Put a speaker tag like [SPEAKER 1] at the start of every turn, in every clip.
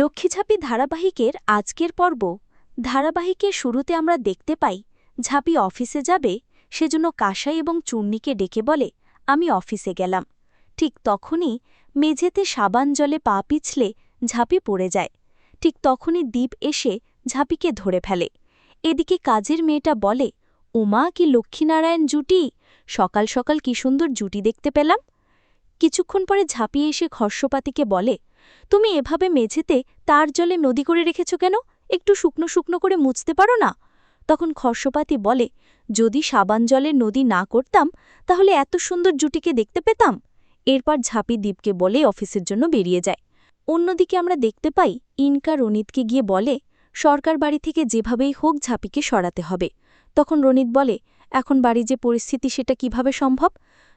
[SPEAKER 1] লক্ষ্মীঝাপি ধারাবাহিকের আজকের পর্ব। ধারাবাহিকের শুরুতে আমরা দেখতে পাই, ঝাপি অফিসে যাবে, সেজন্য কাসাই এবং চূর্ণিকে ডেকে বলে, আমি অফিসে গেলাম। ঠিক তখনই মেঝেতে সাবান জলে পা পিছলে ঝাপি পড়ে যায়। ঠিক তখনই দ্বীপ এসে ঝাপিকে ধরে ফেলে। এদিকে কাজের মেয়েটা বলে, উমা, কি লক্ষ্মীনারায়ণ জুটি? সকাল সকাল কি সুন্দর জুটি দেখতে পেলাম? কিছুক্ষণ পরে ঝাঁপিয়ে এসে খর্ষপাতিকে বলে তুমি এভাবে মেঝেতে তার জলে নদী করে রেখেছ কেন? একটু শুকনো শুকনো করে মুছতে পারো না? তখন খর্ষপাতি বলে, যদি সাবান জলে নদী না করতাম, তাহলে এত সুন্দর জুটিকে দেখতে পেতাম? এরপর ঝাঁপি দ্বীপকে বলে অফিসের জন্য বেরিয়ে যায়। অন্যদিকে আমরা দেখতে পাই, ইনকা রনিতকে গিয়ে বলে, সরকার বাড়ি থেকে যেভাবেই হোক ঝাঁপিকে সরাতে হবে। তখন রনিত বলে, এখন বাড়ি যে পরিস্থিতি সেটা কীভাবে সম্ভব?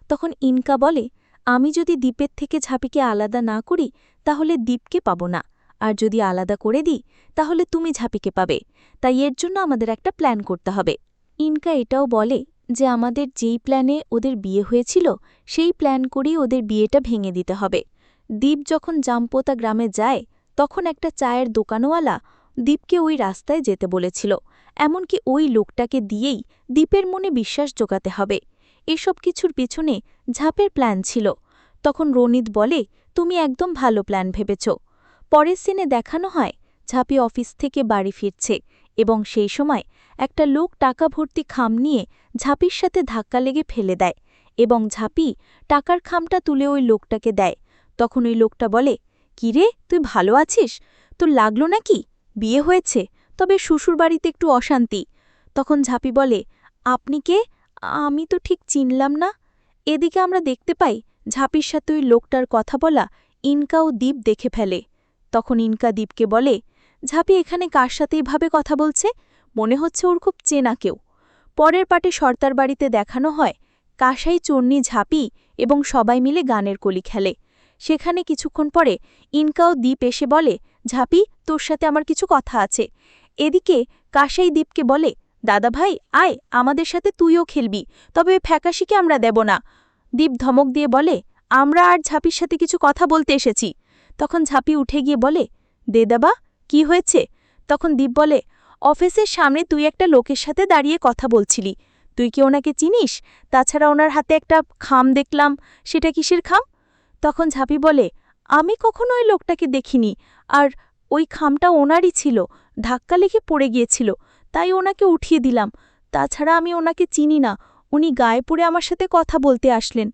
[SPEAKER 1] তখন ইনকা বলে, আমি যদি দ্বীপের থেকে ঝাঁপিকে আলাদা না করি তাহলে দ্বীপকে পাব না। আর যদি আলাদা করে দিই, তাহলে তুমি ঝাঁপিকে পাবে। তাই এর জন্য আমাদের একটা প্ল্যান করতে হবে। ইনকা এটাও বলে যে আমাদের যেই প্ল্যানে ওদের বিয়ে হয়েছিল, সেই প্ল্যান করেই ওদের বিয়েটা ভেঙে দিতে হবে। দ্বীপ যখন জামপোতা গ্রামে যায়, তখন একটা চায়ের দোকানওয়ালা দ্বীপকে ওই রাস্তায় যেতে বলেছিল। এমনকি ওই লোকটাকে দিয়েই দ্বীপের মনে বিশ্বাস জোগাতে হবে। এসব কিছুর পিছনে ঝাপের প্ল্যান ছিল। তখন রনিত বলে তুমি একদম ভালো প্ল্যান ভেবেছ। পরের সিনে দেখানো হয়, ঝাঁপি অফিস থেকে বাড়ি ফিরছে এবং সেই সময় একটা লোক টাকা ভর্তি খাম নিয়ে ঝাঁপির সাথে ধাক্কা লেগে ফেলে দেয় এবং ঝাঁপি টাকার খামটা তুলে ওই লোকটাকে দেয়। তখন ওই লোকটা বলে কিরে তুই ভালো আছিস? তোর লাগল নাকি? বিয়ে হয়েছে, তবে শ্বশুর বাড়িতে একটু অশান্তি। তখন ঝাঁপি বলে, আপনি কে? আমি তো ঠিক চিনলাম না। এদিকে আমরা দেখতে পাই ঝাঁপির সাথে লোকটার কথা বলা ইনকা ও দ্বীপ দেখে ফেলে। তখন ইনকা দ্বীপকে বলে, ঝাঁপি, এখানে কার সাথে এভাবে কথা বলছে? মনে হচ্ছে ওর খুব চেনা কেউ। পরের পাটে সর্তার বাড়িতে দেখানো হয় কাসাই চর্নি ঝাঁপি এবং সবাই মিলে গানের কলি খেলে। সেখানে কিছুক্ষণ পরে ইনকাও দ্বীপ এসে বলে, ঝাঁপি, তোর সাথে আমার কিছু কথা আছে। এদিকে কাসাই দ্বীপকে বলে দাদা ভাই আয়, আমাদের সাথে তুইও খেলবি, তবে ফ্যাকাশিকে আমরা দেব না। দীপ ধমক দিয়ে বলে, আমরা আর ঝাঁপির সাথে কিছু কথা বলতে এসেছি। তখন ঝাঁপি উঠে গিয়ে বলে, দে দাবা, কি হয়েছে? তখন দীপ বলে, অফিসের সামনে তুই একটা লোকের সাথে দাঁড়িয়ে কথা বলছিলি। তুই কি ওনাকে চিনিস? তাছাড়া ওনার হাতে একটা খাম দেখলাম। সেটা কিসের খাম? তখন ঝাঁপি বলে, আমি কখনো ওই লোকটাকে দেখিনি। আর ওই খামটা ওনারই ছিল। ধাক্কা লেগে পড়ে গিয়েছিল। তাই ওনাকে উঠিয়ে দিলাম। তাছাড়া আমি ওনাকে চিনি না। উনি গায়ে পড়ে আমার সাথে কথা বলতে আসলেন।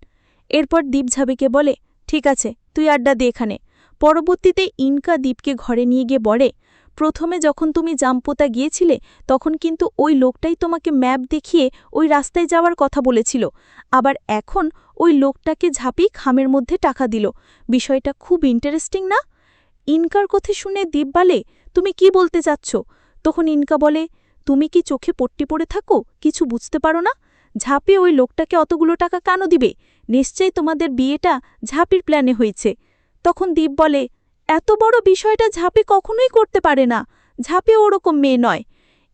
[SPEAKER 1] এরপর দীপ ঝাবিকে বলে, ঠিক আছে, তুই আড্ডা দে এখানে। পরবর্তীতে ইনকা দ্বীপকে ঘরে নিয়ে গিয়ে বলে, প্রথমে যখন তুমি জাম্পোতা গিয়েছিলে, তখন কিন্তু ওই লোকটাই তোমাকে ম্যাপ দেখিয়ে ওই রাস্তায় যাওয়ার কথা বলেছিল। আবার এখন ওই লোকটাকে ঝাঁপি খামের মধ্যে টাকা দিল। বিষয়টা খুব ইন্টারেস্টিং না? ইনকার কথা শুনে দ্বীপ বলে, তুমি কি বলতে চাচ্ছ? তখন ইনকা বলে, তুমি কি চোখে পট্টি পড়ে থাকো? কিছু বুঝতে পারো না? ঝাঁপে ওই লোকটাকে অতগুলো টাকা কেন দিবে? নিশ্চয়ই তোমাদের বিয়েটা ঝাঁপির প্ল্যানে হয়েছে। তখন দীপ বলে, এত বড় বিষয়টা ঝাঁপি কখনোই করতে পারে না। ঝাঁপে ওরকম মেয়ে নয়।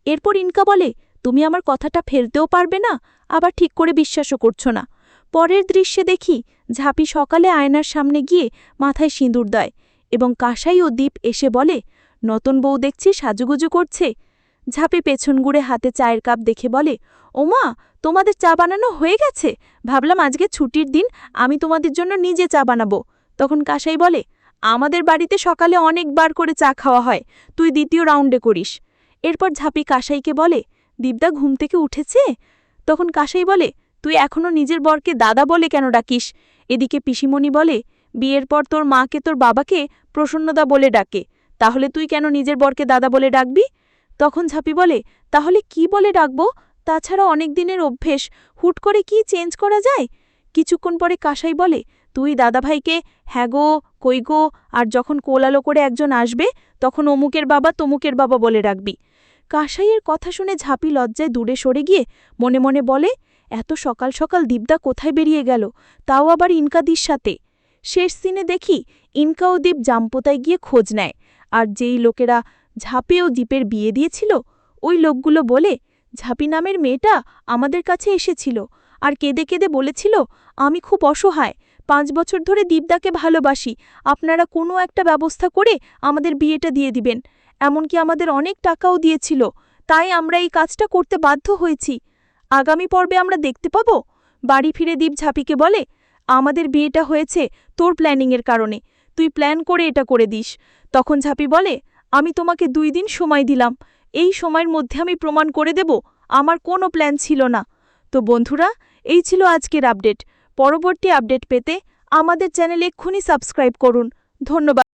[SPEAKER 1] এরপর ইনকা বলে, তুমি আমার কথাটা ফেলতেও পারবে না, আবার ঠিক করে বিশ্বাসও করছ না। পরের দৃশ্যে দেখি ঝাঁপি সকালে আয়নার সামনে গিয়ে মাথায় সিঁদুর দেয় এবং কাসাই ও দ্বীপ এসে বলে, নতুন বউ দেখছি সাজুগুজু করছে। ঝাঁপি পেছন গুড়ে হাতে চায়ের কাপ দেখে বলে, ওমা, তোমাদের চা বানানো হয়ে গেছে? ভাবলাম আজকে ছুটির দিন, আমি তোমাদের জন্য নিজে চা বানাবো। তখন কাসাই বলে, আমাদের বাড়িতে সকালে অনেকবার করে চা খাওয়া হয়, তুই দ্বিতীয় রাউন্ডে করিস। এরপর ঝাঁপি কাসাইকে বলে, দীপদা ঘুম থেকে উঠেছে? তখন কাসাই বলে, তুই এখনও নিজের বরকে দাদা বলে কেন ডাকিস? এদিকে পিসিমণি বলে, বিয়ের পর তোর মাকে তোর বাবাকে প্রসন্নদা বলে ডাকে, তাহলে তুই কেন নিজের বরকে দাদা বলে ডাকবি? তখন ঝাঁপি বলে, তাহলে কি বলে ডাকব? তাছাড়া অনেক দিনের অভ্যেস, হুট করে কি চেঞ্জ করা যায়? কিছুক্ষণ পরে কাসাই বলে, তুই দাদাভাইকে হ্যাঁ গো আর যখন কোলালো করে একজন আসবে, তখন অমুকের বাবা তমুকের বাবা বলে রাখবি কাসাইয়ের কথা শুনে ঝাঁপি লজ্জায় দূরে সরে গিয়ে মনে মনে বলে, এত সকাল সকাল দীপদা কোথায় বেরিয়ে গেল? তাও আবার ইনকাদির সাথে? শেষ সিনে দেখি, ইনকা ও দ্বীপ জাম্পোতায় গিয়ে খোঁজ নেয়, আর যেই লোকেরা ঝাঁপে ও দ্বীপের বিয়ে দিয়েছিল? ওই লোকগুলো বলে, ঝাঁপি নামের মেয়েটা আমাদের কাছে এসেছিল আর কেঁদে কেঁদে বলেছিল, আমি খুব অসহায়,
[SPEAKER 2] পাঁচ বছর ধরে দীপদাকে ভালোবাসি, আপনারা কোনো একটা ব্যবস্থা করে আমাদের বিয়েটা দিয়ে দিবেন। এমনকি আমাদের অনেক টাকাও দিয়েছিল, তাই আমরা এই কাজটা করতে বাধ্য হয়েছি। আগামী পর্বে আমরা দেখতে পাব? বাড়ি ফিরে দীপ ঝাঁপিকে বলে, আমাদের বিয়েটা হয়েছে তোর প্ল্যানিংয়ের কারণে, তুই প্ল্যান করে এটা করে দিস। তখন ঝাঁপি বলে আমি তোমাকে দুই দিন সময় দিলাম। এই সময়ের মধ্যে আমি প্রমাণ করে দেব, আমার কোনো প্ল্যান ছিল না। তো বন্ধুরা, এই ছিল আজকের আপডেট। পরবর্তী আপডেট পেতে আমাদের চ্যানেল এক্ষুনি সাবস্ক্রাইব করুন। ধন্যবাদ।